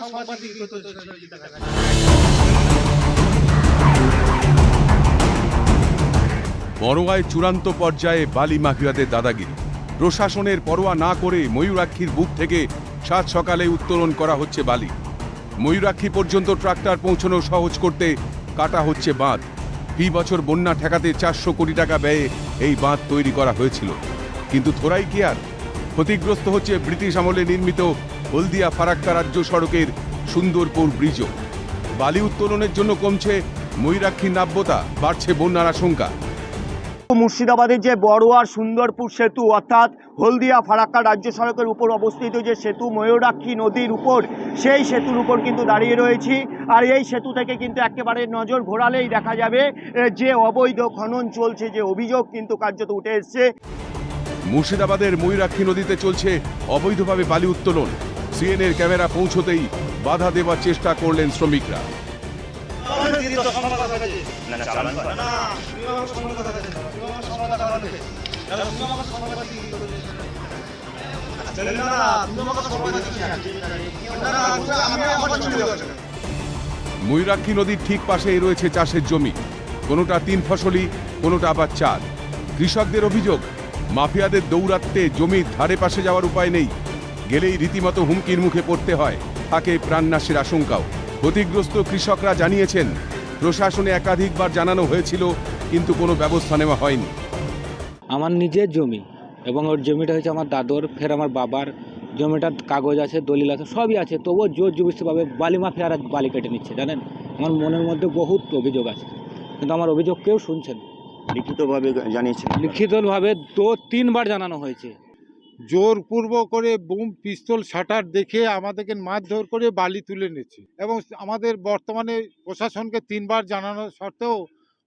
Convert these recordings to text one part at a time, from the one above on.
সাংবাদিক বড়োয়ায় চূড়ান্ত পর্যায়ে বালি মাফিয়াদের দাদাগিরি। প্রশাসনের পরোয়া না করে ময়ূরাক্ষীর বুক থেকে সাত সকালে উত্তোলন করা হচ্ছে বালি। ময়ূরাক্ষী পর্যন্ত ট্রাক্টর পৌঁছানো সহজ করতে কাটা হচ্ছে বাঁধ। ফি বছর বন্যা ঠেকাতে চারশো কোটি টাকা ব্যয়ে এই বাঁধ তৈরি করা হয়েছিল। কিন্তু থোরাই কি আর? ক্ষতিগ্রস্ত হচ্ছে ব্রিটিশ আমলে নির্মিত হলদিয়া ফারাক্কা রাজ্য সড়কের সুন্দরপুর ব্রিজও। বালি উত্তোলনের জন্য কমছে ময়ূরাক্ষী নাব্যতা, বাড়ছে বন্যার আশঙ্কা। মুর্শিদাবাদের যে বড়োয়ার সুন্দরপুর সেতু, অর্থাৎ হলদিয়া ফারাক্কা রাজ্য সড়কের উপর অবস্থিত যে সেতু, ময়ূরাক্ষী নদীর উপর, সেই সেতুর উপর কিন্তু দাঁড়িয়ে রয়েছি। আর এই সেতু থেকে কিন্তু একেবারে নজর ঘোরালেই দেখা যাবে যে অবৈধ খনন চলছে, যে অভিযোগ কিন্তু কার্যত উঠে এসছে। মুর্শিদাবাদের ময়ূরাক্ষী নদীতে চলছে অবৈধভাবে বালি উত্তোলন। সিএনএর ক্যামেরা পৌঁছতেই বাধা দেওয়ার চেষ্টা করলেন শ্রমিকরা। ময়ূরাক্ষী নদীর ঠিক পাশেই রয়েছে চাষের জমি। কোনোটা তিন ফসলি, কোনোটা আবার চার কৃষকদের অভিযোগ মাফিয়াদের দৌরাত্মে জমির ধারে পাশে যাওয়ার উপায় নেই। গেলেই রীতিমতো হুমকির মুখে পড়তে হয়। থাকে প্রাণনাশের আশঙ্কাও। ক্ষতিগ্রস্ত কৃষকরা জানিয়েছেন, প্রশাসনে একাধিকবার জানানো হয়েছিল, কিন্তু কোনো ব্যবস্থা নেওয়া হয়নি। আমার নিজের জমি এবং ওর জমিটা হচ্ছে আমার দাদর, ফের আমার বাবার। জমিটার কাগজ আছে, দলিল আছে, সবই আছে। তবুও জোর জবরদস্তিভাবে বালি মাফিয়ারা বালি কেটে নিচ্ছে, জানেন? আমার মনের মধ্যে বহুত অভিযোগ আছে। কিন্তু আমার অভিযোগ কেউ শুনছেন লিখিতভাবে জানিয়েছেন। লিখিতভাবে তো তিনবার জানানো হয়েছে। জোরপূর্ব করে বুম পিস্তল শাটার দেখে আমাদেরকে মারধর করে বালি তুলে নিচ্ছে এবং আমাদের বর্তমানে প্রশাসনকে তিনবার জানানো সত্ত্বেও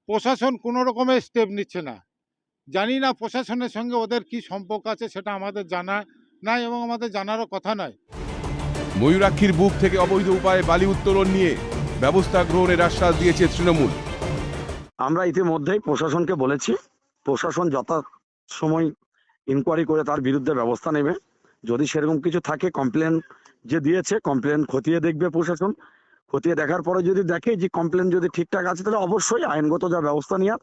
প্রশাসন কোনো রকমের স্টেপ নিচ্ছে না। জানি না প্রশাসনের সঙ্গে ওদের কি সম্পর্ক আছে সেটা আমাদের জানা নাই এবং আমাদের জানারও কথা নয়। ময়ূরাক্ষীর বুক থেকে অবৈধ উপায়ে বালি উত্তোলন নিয়ে ব্যবস্থা গ্রহণের আশ্বাস দিয়েছে তৃণমূল। আমরা ইতিমধ্যেই প্রশাসনকে বলেছি প্রশাসন যথা সময় ইনকোয়ারি করে তার বিরুদ্ধে ব্যবস্থা নেবে। যদি সেরকম কিছু থাকে কমপ্লেন যে দিয়েছে কমপ্লেন খতিয়ে দেখবে প্রশাসন। খতিয়ে দেখার পরে যদি দেখে যে কমপ্লেন যদি ঠিকঠাক আছে তাহলে অবশ্যই আইনগত যা ব্যবস্থা নেওয়ার।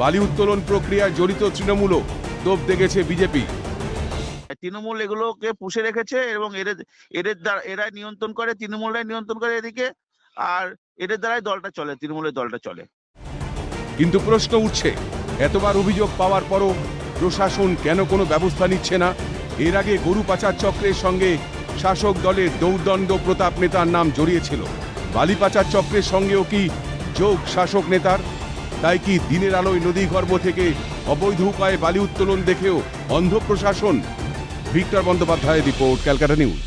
বালি উত্তোলন প্রক্রিয়ায় জড়িত তৃণমূলও তোপ দেখেছে বিজেপি। তৃণমূল এগুলোকে পুষে রেখেছে এবং এদের এদের দ্বারা এরা নিয়ন্ত্রণ করে তৃণমূলরাই নিয়ন্ত্রণ করে এদিকে। আর এদের দ্বারাই দলটা চলে তৃণমূলের দলটা চলে। কিন্তু প্রশ্ন উঠছে, এতবার অভিযোগ পাওয়ার পরও প্রশাসন কেন কোনো ব্যবস্থা নিচ্ছে না? এর আগে গরু পাচার চক্রের সঙ্গে শাসক দলের দৌর্দণ্ড প্রতাপ নেতার নাম জড়িয়েছিল। বালি পাচার চক্রের সঙ্গেও কি যোগ শাসক নেতার? তাই কি দিনের আলোয় নদী গর্ভ থেকে অবৈধ উপায়ে বালি উত্তোলন দেখেও অন্ধ প্রশাসন? Victor Bandyopadhyay report, Calcutta news.